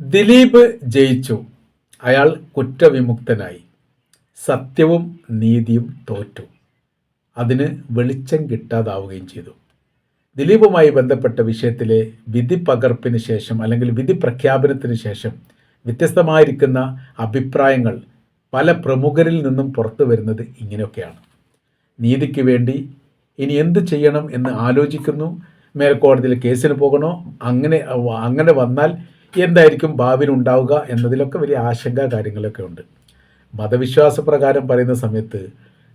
ദിലീപ് ജയിച്ചു. അയാൾ കുറ്റവിമുക്തനായി. സത്യവും നീതിയും തോറ്റു. അതിന് വെളിച്ചം കിട്ടാതാവുകയും ചെയ്തു. ദിലീപുമായി ബന്ധപ്പെട്ട വിഷയത്തിലെ വിധി പകർപ്പിന് ശേഷം അല്ലെങ്കിൽ വിധി പ്രഖ്യാപനത്തിന് ശേഷം വ്യത്യസ്തമായിരിക്കുന്ന അഭിപ്രായങ്ങൾ പല പ്രമുഖരിൽ നിന്നും പുറത്തു വരുന്നത് ഇങ്ങനെയൊക്കെയാണ്. നീതിക്ക് വേണ്ടി ഇനി എന്ത് ചെയ്യണം എന്ന് ആലോചിക്കുന്നു? മേൽക്കോടതിയിൽ കേസിന് പോകണോ? അങ്ങനെ അങ്ങനെ വന്നാൽ എന്തായിരിക്കും ഭാവിയിൽ ഉണ്ടാവുക എന്നതിലൊക്കെ വലിയ ആശങ്കാ കാര്യങ്ങളൊക്കെ ഉണ്ട്. മതവിശ്വാസ പ്രകാരം പറയുന്ന സമയത്ത്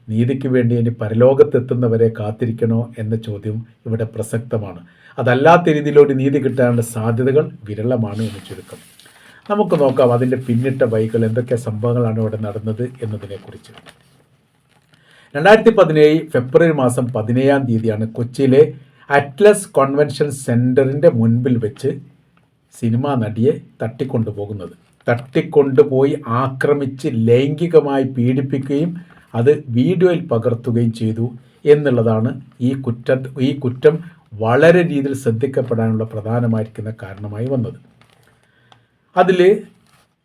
നീതിക്ക് വേണ്ടി ഇനി പരലോകത്തെത്തുന്നവരെ കാത്തിരിക്കണോ എന്ന ചോദ്യം ഇവിടെ പ്രസക്തമാണ്. അതല്ലാത്ത രീതിയിലോട്ട് നീതി കിട്ടാനുള്ള സാധ്യതകൾ വിരളമാണ് എന്ന് ചുരുക്കം. നമുക്ക് നോക്കാം അതിന്റെ പിന്നിട്ട വൈകൾ എന്തൊക്കെ സംഭവങ്ങളാണ് ഇവിടെ നടന്നത് എന്നതിനെക്കുറിച്ച്. രണ്ടായിരത്തി പതിനേഴ് ഫെബ്രുവരി മാസം പതിനേഴാം തീയതിയാണ് കൊച്ചിയിലെ അറ്റ്ലസ് കോൺവെൻഷൻ സെന്ററിന്റെ മുൻപിൽ വെച്ച് സിനിമാ നടിയെ തട്ടിക്കൊണ്ടുപോകുന്നത്. തട്ടിക്കൊണ്ടുപോയി ആക്രമിച്ച് ലൈംഗികമായി പീഡിപ്പിക്കുകയും അത് വീഡിയോയിൽ പകർത്തുകയും ചെയ്തു എന്നുള്ളതാണ് ഈ കുറ്റ ഈ കുറ്റം വളരെ രീതിയിൽ ശ്രദ്ധിക്കപ്പെടാനുള്ള പ്രധാനമായിരിക്കുന്ന കാരണമായി വന്നത്. അതിൽ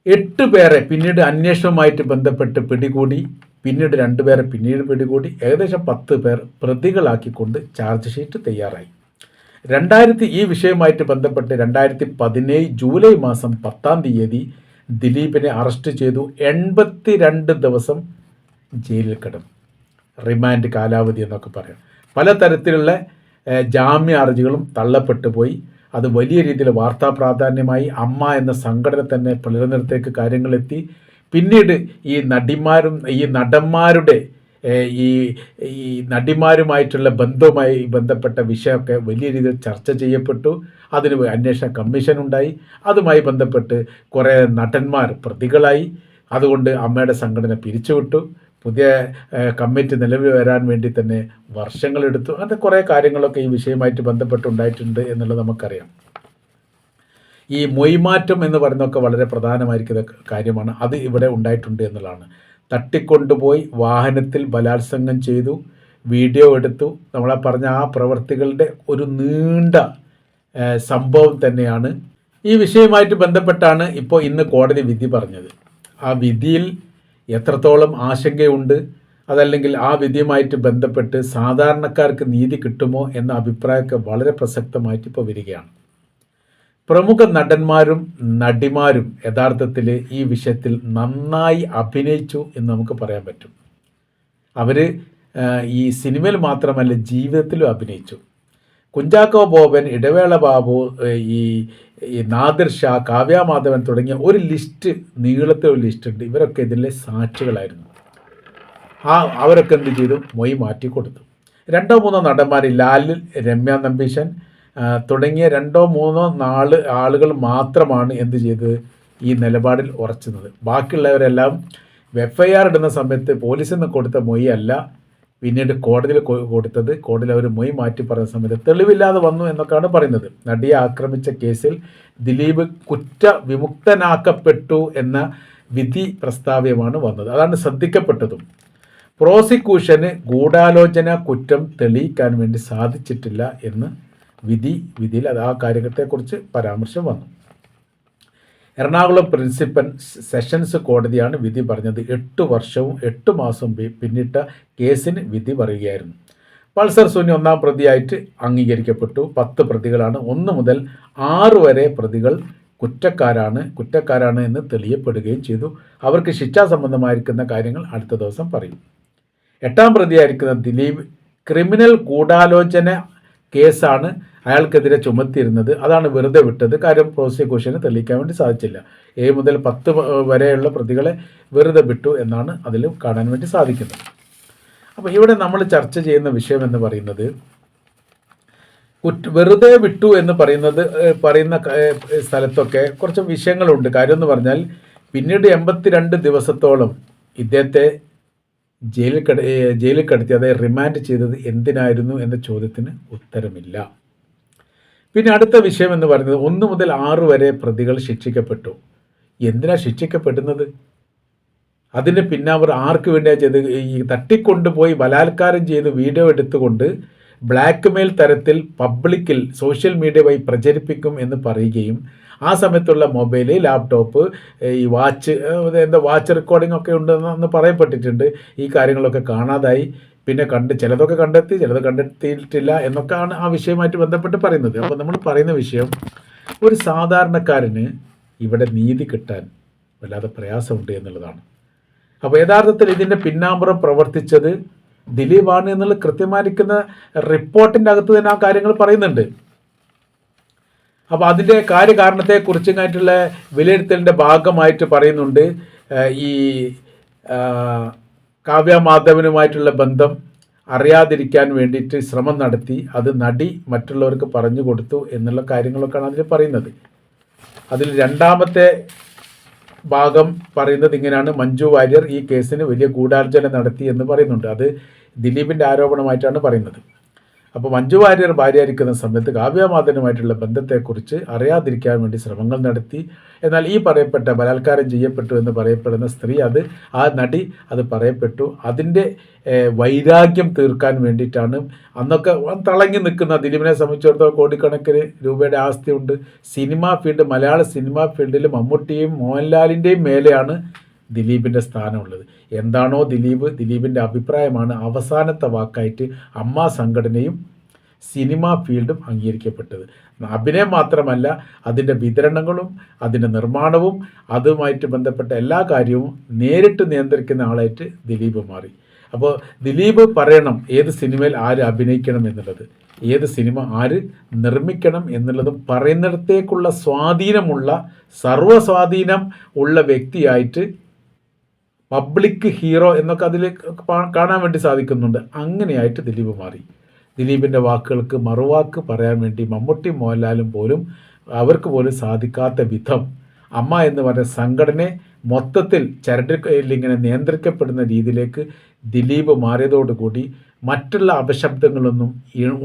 എട്ട് പേരെ പിന്നീട് അന്വേഷണവുമായിട്ട് ബന്ധപ്പെട്ട് പിടികൂടി പിന്നീട് രണ്ടുപേരെ പിന്നീട് പിടികൂടി ഏകദേശം പത്ത് പേർ പ്രതികളാക്കിക്കൊണ്ട് ചാർജ് ഷീറ്റ് തയ്യാറായി. രണ്ടായിരത്തി ഈ വിഷയവുമായിട്ട് ബന്ധപ്പെട്ട് രണ്ടായിരത്തി പതിനേഴ് ജൂലൈ മാസം പത്താം തീയതി ദിലീപിനെ അറസ്റ്റ് ചെയ്തു. എൺപത്തി രണ്ട് ദിവസം ജയിലിൽ കിടന്നു. റിമാൻഡ് കാലാവധി എന്നൊക്കെ പറയാം. പലതരത്തിലുള്ള ജാമ്യ അർജികളും തള്ളപ്പെട്ടു പോയി. അത് വലിയ രീതിയിൽ വാർത്താ പ്രാധാന്യമായി അമ്മ എന്ന സംഘടന തന്നെ പുലർന്നിടത്തേക്ക് കാര്യങ്ങളെത്തി. പിന്നീട് ഈ നടിമാരും ഈ നടന്മാരുടെ ഈ ഈ നടിമാരുമായിട്ടുള്ള ബന്ധവുമായി ബന്ധപ്പെട്ട വിഷയമൊക്കെ വലിയ രീതിയിൽ ചർച്ച ചെയ്യപ്പെട്ടു. അതിന് അന്വേഷണ കമ്മീഷൻ ഉണ്ടായി. അതുമായി ബന്ധപ്പെട്ട് കുറേ നടന്മാർ പ്രതികളായി. അതുകൊണ്ട് അമ്മയുടെ സംഘടന പിരിച്ചുവിട്ടു. പുതിയ കമ്മിറ്റി നിലവിൽ വരാൻ വേണ്ടി തന്നെ വർഷങ്ങളെടുത്തു അങ്ങനത്തെ കുറേ കാര്യങ്ങളൊക്കെ ഈ വിഷയമായിട്ട് ബന്ധപ്പെട്ടുണ്ടായിട്ടുണ്ട് എന്നുള്ളത് നമുക്കറിയാം. ഈ മൊയ്മാറ്റം എന്ന് പറയുന്നതൊക്കെ വളരെ പ്രധാനമായിരിക്കുന്ന കാര്യമാണ്. അത് ഇവിടെ ഉണ്ടായിട്ടുണ്ട് എന്നുള്ളതാണ്. തട്ടിക്കൊണ്ടുപോയി വാഹനത്തിൽ ബലാത്സംഗം ചെയ്തു. വീഡിയോ എടുത്തു. നമ്മളെ പറഞ്ഞ ആ പ്രവർത്തികളുടെ ഒരു നീണ്ട സംഭവം തന്നെയാണ്. ഈ വിഷയവുമായിട്ട് ബന്ധപ്പെട്ടാണ് ഇപ്പോൾ ഇന്ന് കോടതി വിധി പറഞ്ഞത്. ആ വിധിയിൽ എത്രത്തോളം ആശങ്കയുണ്ട് അതല്ലെങ്കിൽ ആ വിധിയുമായിട്ട് ബന്ധപ്പെട്ട് സാധാരണക്കാർക്ക് നീതി കിട്ടുമോ എന്ന അഭിപ്രായമൊക്കെ വളരെ പ്രസക്തമായിട്ട് ഇപ്പോൾ വരികയാണ്. പ്രമുഖ നടന്മാരും നടിമാരും യഥാർത്ഥത്തിൽ ഈ വിഷയത്തിൽ നന്നായി അഭിനയിച്ചു എന്ന് നമുക്ക് പറയാൻ പറ്റും. അവർ ഈ സിനിമയിൽ മാത്രമല്ല ജീവിതത്തിലും അഭിനയിച്ചു. കുഞ്ചാക്കോ ബോബൻ ഇടവേള ബാബു ഈ നാദിർ ഷാ കാവ്യാമാധവൻ തുടങ്ങിയ ഒരു ലിസ്റ്റ് നീളത്തെ ഒരു ലിസ്റ്റ് ഉണ്ട്. ഇവരൊക്കെ ഇതിലെ സാക്ഷികളായിരുന്നു. ആ അവരൊക്കെ എന്ത് ചെയ്തു? മൊയ് മാറ്റി കൊടുത്തു രണ്ടോ മൂന്നോ നടന്മാർ ലാലിൽ രമ്യ നമ്പീശൻ തുടങ്ങിയ രണ്ടോ മൂന്നോ നാല് ആളുകൾ മാത്രമാണ് എന്ത് ചെയ്തത് ഈ നിലപാടിൽ ഉറച്ചുന്നത് ബാക്കിയുള്ളവരെല്ലാം എഫ് ഐ ആർ ഇടുന്ന സമയത്ത് പോലീസിൽ നിന്ന് കൊടുത്ത മൊയ്യല്ല പിന്നീട് കോടതിയിൽ കൊടുത്തത്. കോടതിയിൽ അവർ മൊയ് മാറ്റി പറയുന്ന സമയത്ത് തെളിവില്ലാതെ വന്നു എന്നൊക്കെയാണ് പറയുന്നത്. നടിയെ ആക്രമിച്ച കേസിൽ ദിലീപ് കുറ്റ വിമുക്തനാക്കപ്പെട്ടു എന്ന വിധി പ്രസ്താവ്യമാണ് വന്നത്. അതാണ് ശ്രദ്ധിക്കപ്പെട്ടതും. പ്രോസിക്യൂഷന് ഗൂഢാലോചന കുറ്റം തെളിയിക്കാൻ വേണ്ടി സാധിച്ചിട്ടില്ല എന്ന് വിധി വിധിയിൽ അത് ആ കാര്യത്തെക്കുറിച്ച് പരാമർശം വന്നു. എറണാകുളം പ്രിൻസിപ്പൽ സെഷൻസ് കോടതിയാണ് വിധി പറഞ്ഞത്. എട്ട് വർഷവും എട്ട് മാസവും പിന്നിട്ട കേസിന് വിധി പറയുകയായിരുന്നു. പൾസർ സുനി ഒന്നാം പ്രതിയായിട്ട് അംഗീകരിക്കപ്പെട്ടു. പത്ത് പ്രതികളാണ്. ഒന്ന് മുതൽ ആറ് വരെ പ്രതികൾ കുറ്റക്കാരാണ് കുറ്റക്കാരാണ് എന്ന് തെളിയപ്പെടുകയും ചെയ്തു. അവർക്ക് ശിക്ഷാ സംബന്ധമായിരിക്കുന്ന കാര്യങ്ങൾ അടുത്ത ദിവസം പറയും. എട്ടാം പ്രതിയായിരിക്കുന്ന ദിലീപ് ക്രിമിനൽ ഗൂഢാലോചന കേസാണ് അയാൾക്കെതിരെ ചുമത്തിയിരുന്നത്. അതാണ് വെറുതെ വിട്ടത്. കാര്യം പ്രോസിക്യൂഷന് തെളിയിക്കാൻ വേണ്ടി സാധിച്ചില്ല. ഏഴ് മുതൽ പത്ത് വരെയുള്ള പ്രതികളെ വെറുതെ വിട്ടു എന്നാണ് അതിൽ കാണാൻ വേണ്ടി സാധിക്കുന്നത്. അപ്പോൾ ഇവിടെ നമ്മൾ ചർച്ച ചെയ്യുന്ന വിഷയം എന്ന് പറയുന്നത് കുറ്റ വെറുതെ വിട്ടു എന്ന് പറയുന്നത് പറയുന്ന സ്ഥലത്തൊക്കെ കുറച്ച് വിഷയങ്ങളുണ്ട്. കാര്യം എന്ന് പറഞ്ഞാൽ പിന്നീട് എൺപത്തിരണ്ട് ദിവസത്തോളം ഇദ്ദേഹത്തെ ജയിലിൽ കട ജയിലിൽ കടത്തി അതായത് റിമാൻഡ് ചെയ്തത് എന്തിനായിരുന്നു എന്ന ചോദ്യത്തിന് ഉത്തരമില്ല. പിന്നെ അടുത്ത വിഷയം എന്ന് പറയുന്നത് ഒന്ന് മുതൽ ആറ് വരെ പ്രതികൾ ശിക്ഷിക്കപ്പെട്ടു. എന്തിനാ ശിക്ഷിക്കപ്പെടുന്നത്? അതിന് പിന്നെ അവർ ആർക്ക് വേണ്ടിയാണ് ചെയ്ത് ഈ തട്ടിക്കൊണ്ടുപോയി ബലാത്കാരം ചെയ്ത് വീഡിയോ എടുത്തുകൊണ്ട് ബ്ലാക്ക് മെയിൽ തരത്തിൽ പബ്ലിക്കിൽ സോഷ്യൽ മീഡിയ വഴി പ്രചരിപ്പിക്കും എന്ന് പറയുകയും ആ സമയത്തുള്ള മൊബൈൽ ലാപ്ടോപ്പ് ഈ വാച്ച് എന്താ വാച്ച് റെക്കോർഡിംഗ് ഒക്കെ ഉണ്ടെന്ന് പറയപ്പെട്ടിട്ടുണ്ട്. ഈ കാര്യങ്ങളൊക്കെ കാണാതായി. പിന്നെ കണ്ട് ചിലതൊക്കെ കണ്ടെത്തി ചിലത് കണ്ടെത്തിയിട്ടില്ല എന്നൊക്കെയാണ് ആ വിഷയമായിട്ട് ബന്ധപ്പെട്ട് പറയുന്നത്. അപ്പോൾ നമ്മൾ പറയുന്ന വിഷയം ഒരു സാധാരണക്കാരന് ഇവിടെ നീതി കിട്ടാൻ വല്ലാതെ പ്രയാസമുണ്ട് എന്നുള്ളതാണ്. അപ്പോൾ യഥാർത്ഥത്തിൽ ഇതിന്റെ പിന്നാമ്പുറം പ്രവർത്തിച്ചത് ദിലീപാണ് എന്നുള്ള കൃത്യമായിരിക്കുന്ന റിപ്പോർട്ടിന്റെ അകത്ത് തന്നെ ആ കാര്യങ്ങൾ പറയുന്നുണ്ട്. അപ്പോൾ അതിന്റെ കാര്യകാരണത്തെക്കുറിച്ചുമായിട്ടുള്ള വിലയിരുത്തലിന്റെ ഭാഗമായിട്ട് പറയുന്നുണ്ട് ഈ കാവ്യ മാധവനുമായിട്ടുള്ള ബന്ധം അറിയാതിരിക്കാൻ വേണ്ടിയിട്ട് ശ്രമം നടത്തി അത് നടി മറ്റുള്ളവർക്ക് പറഞ്ഞു കൊടുത്തു എന്നുള്ള കാര്യങ്ങളൊക്കെയാണ് അതിൽ പറയുന്നത്. അതിൽ രണ്ടാമത്തെ ഭാഗം പറയുന്നത് ഇങ്ങനെയാണ്. മഞ്ജു വാര്യർ ഈ കേസിന് വലിയ ഗൂഢാർജന നടത്തി എന്ന് പറയുന്നുണ്ട്. അത് ദിലീപിന്റെ ആരോപണമായിട്ടാണ് പറയുന്നത്. അപ്പോൾ മഞ്ജു വാര്യർ ഭാര്യയായിരിക്കുന്ന സമയത്ത് കാവ്യമാധനുമായിട്ടുള്ള ബന്ധത്തെക്കുറിച്ച് അറിയാതിരിക്കാൻ വേണ്ടി ശ്രമങ്ങൾ നടത്തി. എന്നാൽ ഈ പറയപ്പെട്ട ബലാത്കാരം ചെയ്യപ്പെട്ടു എന്ന് പറയപ്പെടുന്ന സ്ത്രീ അത് ആ നടി അത് പറയപ്പെട്ടു. അതിന്റെ വൈരാഗ്യം തീർക്കാൻ വേണ്ടിയിട്ടാണ്. അന്നൊക്കെ തിളങ്ങി നിൽക്കുന്ന ദിലീപിനെ സംബന്ധിച്ചിടത്തോളം കോടിക്കണക്കിന് രൂപയുടെ ആസ്തിയുണ്ട്. സിനിമാ ഫീൽഡ് മലയാള സിനിമാ ഫീൽഡിൽ മമ്മൂട്ടിയും മോഹൻലാലിന്റെയും മേലെയാണ് ദിലീപിന്റെ സ്ഥാനമുള്ളത്. എന്താണോ ദിലീപ് ദിലീപിന്റെ അഭിപ്രായമാണ് അവസാനത്തെ വാക്കായിട്ട് അമ്മ സംഘടനയും സിനിമ ഫീൽഡും അംഗീകരിക്കപ്പെട്ടത്. അഭിനയം മാത്രമല്ല അതിന്റെ വിതരണങ്ങളും അതിന്റെ നിർമ്മാണവും അതുമായിട്ട് ബന്ധപ്പെട്ട എല്ലാ കാര്യവും നേരിട്ട് നിയന്ത്രിക്കുന്ന ആളായിട്ട് ദിലീപ് മാറി. അപ്പോൾ ദിലീപ് പറയണം ഏത് സിനിമയിൽ ആര് അഭിനയിക്കണം എന്നുള്ളത്. ഏത് സിനിമ ആര് നിർമ്മിക്കണം എന്നുള്ളതും പറയുന്നിടത്തേക്കുള്ള സ്വാധീനമുള്ള സർവസ്വാധീനം ഉള്ള വ്യക്തിയായിട്ട് പബ്ലിക് ഹീറോ എന്നൊക്കെ അതിൽ കാണാൻ വേണ്ടി സാധിക്കുന്നുണ്ട്. അങ്ങനെയായിട്ട് ദിലീപ് മാറി. ദിലീപിന്റെ വാക്കുകൾക്ക് മറുവാക്ക് പറയാൻ വേണ്ടി മമ്മൂട്ടി മോഹൻലാലും പോലും അവർക്ക് പോലും സാധിക്കാത്ത വിധം അമ്മ എന്ന് പറഞ്ഞ സംഘടനയെ മൊത്തത്തിൽ ചരടിൽ ഇങ്ങനെ നിയന്ത്രിക്കപ്പെടുന്ന രീതിയിലേക്ക് ദിലീപ് മാറിയതോടുകൂടി മറ്റുള്ള അപശബ്ദങ്ങളൊന്നും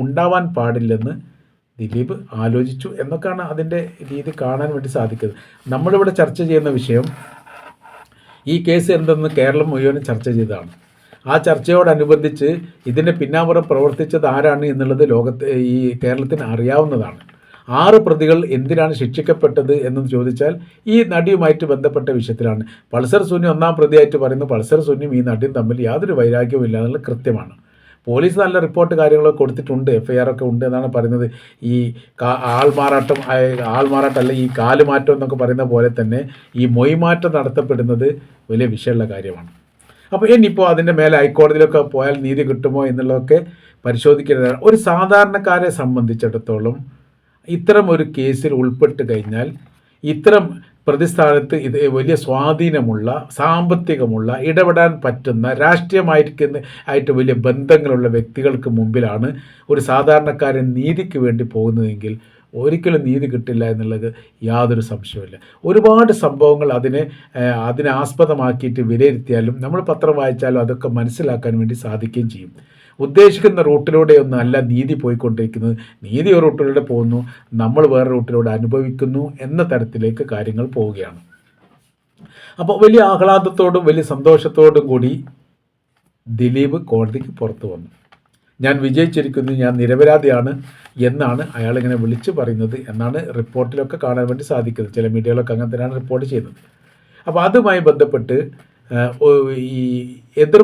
ഉണ്ടാവാൻ പാടില്ലെന്ന് ദിലീപ് ആലോചിച്ചു എന്നൊക്കെയാണ് അതിന്റെ രീതി കാണാൻ വേണ്ടി സാധിക്കുന്നത്. നമ്മളിവിടെ ചർച്ച ചെയ്യുന്ന വിഷയം ഈ കേസ് എന്തെന്ന് കേരളം മുഴുവനും ചർച്ച ചെയ്തതാണ്. ആ ചർച്ചയോടനുബന്ധിച്ച് ഇതിന്റെ പിന്നാമ്പുറം പ്രവർത്തിച്ചത് ആരാണ് എന്നുള്ളത് ലോകത്ത് ഈ കേരളത്തിന് അറിയാവുന്നതാണ്. ആറ് പ്രതികൾ എന്തിനാണ് ശിക്ഷിക്കപ്പെട്ടത് എന്ന് ചോദിച്ചാൽ ഈ നടിയുമായിട്ട് ബന്ധപ്പെട്ട വിഷയത്തിലാണ്. പൾസർ സുന്നി ഒന്നാം പ്രതിയായിട്ട് പറയുന്നു പൾസർ സുന്നിയും ഈ നടിയും തമ്മിൽ യാതൊരു വൈരാഗ്യവും ഇല്ല എന്നുള്ളത് കൃത്യമാണ്. പോലീസ് നല്ല റിപ്പോർട്ട് കാര്യങ്ങളൊക്കെ കൊടുത്തിട്ടുണ്ട് എഫ്ഐആർ ഒക്കെ ഉണ്ട് എന്നാണ് പറയുന്നത്. ഈ ആൾമാറാട്ടം ആൾമാറാട്ടം അല്ല ഈ കാലുമാറ്റം എന്നൊക്കെ പറയുന്ന പോലെ തന്നെ ഈ മൊയ്മാറ്റം നടത്തപ്പെടുന്നത് വലിയ വിഷയമുള്ള കാര്യമാണ്. അപ്പോൾ ഇനിയിപ്പോൾ അതിന്റെ മേലെ ഹൈക്കോടതിയിലൊക്കെ പോയാൽ നീതി കിട്ടുമോ എന്നുള്ളതൊക്കെ പരിശോധിക്കേണ്ടതാണ്. ഒരു സാധാരണക്കാരെ സംബന്ധിച്ചിടത്തോളം ഇത്തരം ഒരു കേസിൽ ഉൾപ്പെട്ട് കഴിഞ്ഞാൽ ഇത്തരം പ്രതിസ്ഥാനത്ത് ഇത് വലിയ സ്വാധീനമുള്ള സാമ്പത്തികമുള്ള ഇടപെടാൻ പറ്റുന്ന രാഷ്ട്രീയമായിരിക്കുന്ന ആയിട്ട് വലിയ ബന്ധങ്ങളുള്ള വ്യക്തികൾക്ക് മുമ്പിലാണ് ഒരു സാധാരണക്കാരൻ നീതിക്ക് വേണ്ടി പോകുന്നതെങ്കിൽ ഒരിക്കലും നീതി കിട്ടില്ല എന്നുള്ളത് യാതൊരു സംശയമില്ല ഒരുപാട് സംഭവങ്ങൾ അതിനെ അതിനെ ആസ്പദമാക്കിയിട്ട് വിലയിരുത്തിയാലും നമ്മൾ പത്രം വായിച്ചാലും അതൊക്കെ മനസ്സിലാക്കാൻ വേണ്ടി സാധിക്കുകയും ചെയ്യും. ഉദ്ദേശിക്കുന്ന റൂട്ടിലൂടെയൊന്നും അല്ല നീതി പോയിക്കൊണ്ടിരിക്കുന്നത്. നീതി ഒരു റൂട്ടിലൂടെ പോകുന്നു. നമ്മൾ വേറെ റൂട്ടിലൂടെ അനുഭവിക്കുന്നു എന്ന തരത്തിലേക്ക് കാര്യങ്ങൾ പോവുകയാണ്. അപ്പോൾ വലിയ ആഹ്ലാദത്തോടും വലിയ സന്തോഷത്തോടും കൂടി ദിലീപ് കോടതിക്ക് പുറത്തു വന്നു. ഞാൻ വിജയിച്ചിരിക്കുന്നു ഞാൻ നിരപരാധിയാണ് എന്നാണ് അയാളിങ്ങനെ വിളിച്ചു പറയുന്നത് എന്നാണ് റിപ്പോർട്ടിലൊക്കെ കാണാൻ വേണ്ടി സാധിക്കുന്നത്. ചില മീഡിയകളൊക്കെ അങ്ങനെ തന്നെയാണ് റിപ്പോർട്ട് ചെയ്യുന്നത്. അപ്പോൾ അതുമായി ബന്ധപ്പെട്ട് ഈ എതിർ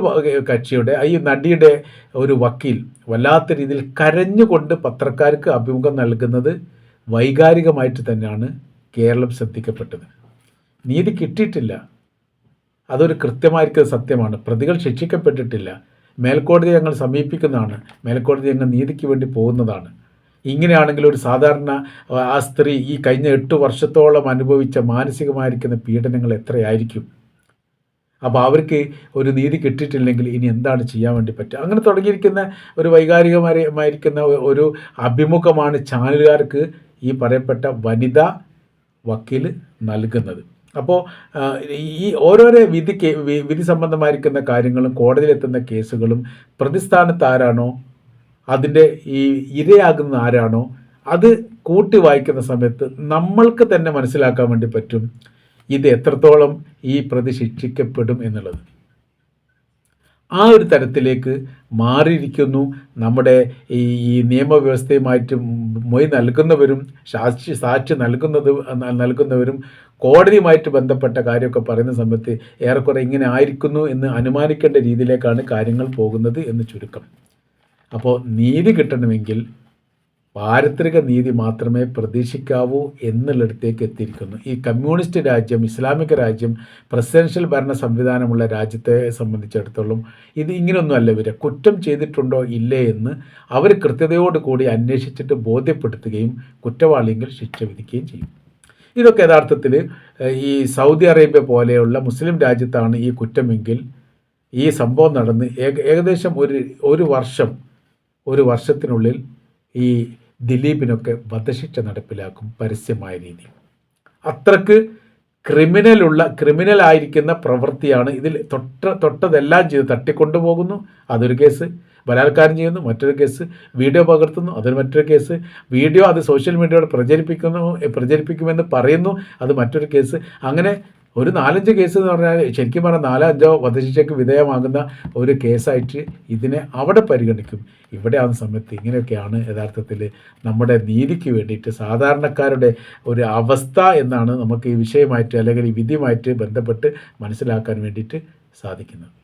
കക്ഷിയുടെ ഈ നടിയുടെ ഒരു വക്കീൽ വല്ലാത്ത രീതിയിൽ കരഞ്ഞുകൊണ്ട് പത്രക്കാർക്ക് അഭിമുഖം നൽകുന്നത് വൈകാരികമായിട്ട് തന്നെയാണ് കേരളം ശ്രദ്ധിക്കപ്പെട്ടത്. നീതി കിട്ടിയിട്ടില്ല. അതൊരു കൃത്യമായിരിക്കുന്ന സത്യമാണ്. പ്രതികൾ ശിക്ഷിക്കപ്പെട്ടിട്ടില്ല. മേൽക്കോടതി ഞങ്ങൾ സമീപിക്കുന്നതാണ്. മേൽക്കോടതി ഞങ്ങൾ നീതിക്ക് വേണ്ടി പോകുന്നതാണ്. ഇങ്ങനെയാണെങ്കിൽ ഒരു സാധാരണ ആ സ്ത്രീ ഈ കഴിഞ്ഞ എട്ട് വർഷത്തോളം അനുഭവിച്ച മാനസികമായിരിക്കുന്ന പീഡനങ്ങൾ എത്രയായിരിക്കും? അപ്പോൾ അവർക്ക് ഒരു നീതി കിട്ടിയിട്ടില്ലെങ്കിൽ ഇനി എന്താണ് ചെയ്യാൻ വേണ്ടി പറ്റുക? അങ്ങനെ തുടങ്ങിയിരിക്കുന്ന ഒരു വൈകാരികമായിരിക്കുന്ന ഒരു അഭിമുഖമാണ് ചാനലുകാർക്ക് ഈ പറയപ്പെട്ട വനിതാ വക്കീൽ നൽകുന്നത്. അപ്പോൾ ഈ ഓരോരോ വിധി വിധി സംബന്ധമായിരിക്കുന്ന കാര്യങ്ങളും കോടതിയിലെത്തുന്ന കേസുകളും പ്രതിസ്ഥാനത്ത് ആരാണോ അതിന്റെ ഈ ഇരയാകുന്ന ആരാണോ അത് കൂട്ടി വായിക്കുന്ന സമയത്ത് നമ്മൾക്ക് തന്നെ മനസ്സിലാക്കാൻ വേണ്ടി പറ്റും. ഇത് എത്രത്തോളം ഈ പ്രതി ശിക്ഷിക്കപ്പെടും എന്നുള്ളത്. ആ ഒരു തരത്തിലേക്ക് മാറിയിരിക്കുന്നു നമ്മുടെ ഈ നിയമവ്യവസ്ഥയുമായിട്ട് മൊയ് നൽകുന്നവരും സാക്ഷി സാക്ഷി നൽകുന്നത് നൽകുന്നവരും കോടതിയുമായിട്ട് ബന്ധപ്പെട്ട കാര്യമൊക്കെ പറയുന്ന സമയത്ത് ഏറെക്കുറെ ഇങ്ങനെ ആയിരിക്കുന്നു എന്ന് അനുമാനിക്കേണ്ട രീതിയിലേക്കാണ് കാര്യങ്ങൾ പോകുന്നത് എന്ന് ചുരുക്കം. അപ്പോൾ നീതി കിട്ടണമെങ്കിൽ പാരത്രിക നീതി മാത്രമേ പ്രതീക്ഷിക്കാവൂ എന്നുള്ളിടത്തേക്ക് എത്തിയിരിക്കുന്നു. ഈ കമ്മ്യൂണിസ്റ്റ് രാജ്യം ഇസ്ലാമിക രാജ്യം പ്രസിഡൻഷ്യൽ ഭരണ സംവിധാനമുള്ള രാജ്യത്തെ സംബന്ധിച്ചിടത്തോളം ഇത് ഇങ്ങനെയൊന്നുമല്ല ഇവരെ. കുറ്റം ചെയ്തിട്ടുണ്ടോ ഇല്ലേ എന്ന് അവർ കൃത്യതയോടുകൂടി അന്വേഷിച്ചിട്ട് ബോധ്യപ്പെടുത്തുകയും കുറ്റവാളിയെങ്കിൽ ശിക്ഷ വിധിക്കുകയും ചെയ്യും. ഇതൊക്കെ യഥാർത്ഥത്തിൽ ഈ സൗദി അറേബ്യ പോലെയുള്ള മുസ്ലിം രാജ്യത്താണ് ഈ കുറ്റമെങ്കിൽ ഈ സംഭവം നടന്ന് ഏകദേശം ഒരു ഒരു വർഷം ഒരു വർഷത്തിനുള്ളിൽ ഈ ദിലീപിനൊക്കെ വധശിക്ഷ നടപ്പിലാക്കും പരസ്യമായ രീതി. അത്രയ്ക്ക് ക്രിമിനലുള്ള ക്രിമിനൽ ആയിരിക്കുന്ന പ്രവൃത്തിയാണ് ഇതിൽ തൊട്ട തൊട്ടതെല്ലാം ചെയ്ത് തട്ടിക്കൊണ്ടുപോകുന്നു. അതൊരു കേസ്. ബലാത്കാരം ചെയ്യുന്നു മറ്റൊരു കേസ്. വീഡിയോ പകർത്തുന്നു അതൊരു മറ്റൊരു കേസ്. വീഡിയോ അത് സോഷ്യൽ മീഡിയയോട് പ്രചരിപ്പിക്കുന്നു പ്രചരിപ്പിക്കുമെന്ന് പറയുന്നു അത് മറ്റൊരു കേസ്. അങ്ങനെ ഒരു നാലഞ്ച് കേസ് എന്ന് പറഞ്ഞാൽ ശരിക്കും പറഞ്ഞാൽ നാലോ അഞ്ചോ വധശിക്ഷയ്ക്ക് വിധേയമാകുന്ന ഒരു കേസായിട്ട് ഇതിനെ അവിടെ പരിഗണിക്കും. ഇവിടെ ആ സമയത്ത് ഇങ്ങനെയൊക്കെയാണ് യഥാർത്ഥത്തിൽ നമ്മുടെ നീതിക്ക് വേണ്ടിയിട്ട് സാധാരണക്കാരുടെ ഒരു അവസ്ഥ എന്നാണ് നമുക്ക് ഈ വിഷയമായിട്ട് അല്ലെങ്കിൽ ഈ വിധിയുമായിട്ട് ബന്ധപ്പെട്ട് മനസ്സിലാക്കാൻ വേണ്ടിയിട്ട് സാധിക്കുന്നത്.